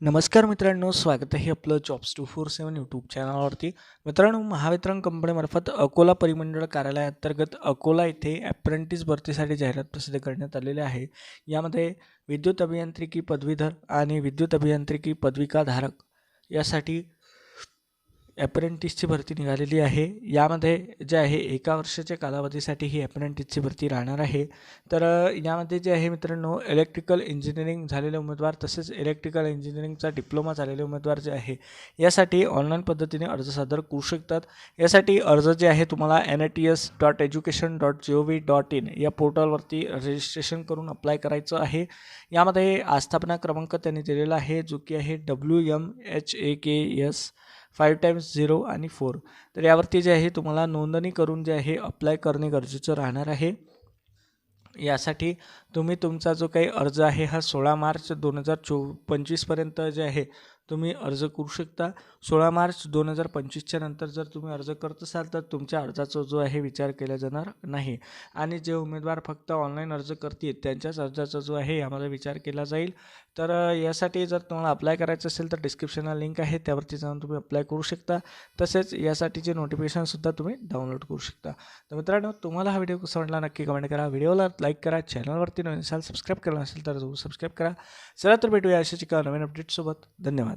नमस्कार मित्रांनो स्वागत आहे आपलं jobs two four seven YouTube चॅनलवरती मित्रांनो महावितरण कंपनीमार्फत अकोला परिमंडळ कार्यालयाअंतर्गत अकोला येथे ॲप्रेंटिस भरतीसाठी जाहिरात प्रसिद्ध करण्यात आलेली आहे. यामध्ये विद्युत अभियांत्रिकी पदवीधर आणि विद्युत अभियांत्रिकी पदविकाधारक यासाठी ॲप्रेंटिसची भरती निघालेली आहे. यामध्ये जे आहे एका वर्षाच्या कालावधीसाठी ही ॲप्रेंटिसची भरती राहणार आहे. तर यामध्ये जे आहे मित्रांनो इलेक्ट्रिकल इंजिनिअरिंग झालेले उमेदवार तसेच इलेक्ट्रिकल इंजिनिअरिंगचा डिप्लोमा झालेले उमेदवार जे आहे यासाठी ऑनलाईन पद्धतीने अर्ज सादर करू शकतात. यासाठी अर्ज जे आहे तुम्हाला N A T S dot education dot G O V dot in या पोर्टलवरती रजिस्ट्रेशन करून अप्लाय करायचं आहे. यामध्ये आस्थापना क्रमांक त्यांनी दिलेला आहे जो की आहे W M H A K S five times zero आणि फोर. तर यावरती जे आहे तुम्हाला नोंदणी करून जे आहे अप्लाय करणे गरजेचं राहणार आहे. यासाठी तुम्ही तुमचा जो काही अर्ज आहे हा सोळा मार्च दोन हजार चो पंचवीसपर्यंत जे आहे तुम्ही अर्ज करू शकता. सोळा मार्च दोन हजार पंचवीसच्या नंतर जर तुम्ही अर्ज करत असाल तर तुमच्या अर्जाचा जो आहे विचार केला जाणार नाही. आणि जे उमेदवार फक्त ऑनलाईन अर्ज करतील त्यांच्याच अर्जाचा जो आहे यामध्ये विचार केला जाईल. तर यासाठी जर तुम्हाला अप्लाय करायचं असेल तर डिस्क्रिप्शनला लिंक आहे त्यावरती जाऊन तुम्ही अप्लाय करू शकता. तसेच यासाठीचे नोटिफिकेशनसुद्धा तुम्ही डाउनलोड करू शकता. तर मित्रांनो तुम्हाला हा व्हिडिओ कसा वाटला नक्की कमेंट करा. व्हिडिओला लाईक करा चॅनलवरती नवीन असाल सबस्क्राईब केलं नसेल तर जरूर सबस्क्राईब करा. चला तर भेटूया अशाच एका नवीन अपडेटसोबत धन्यवाद.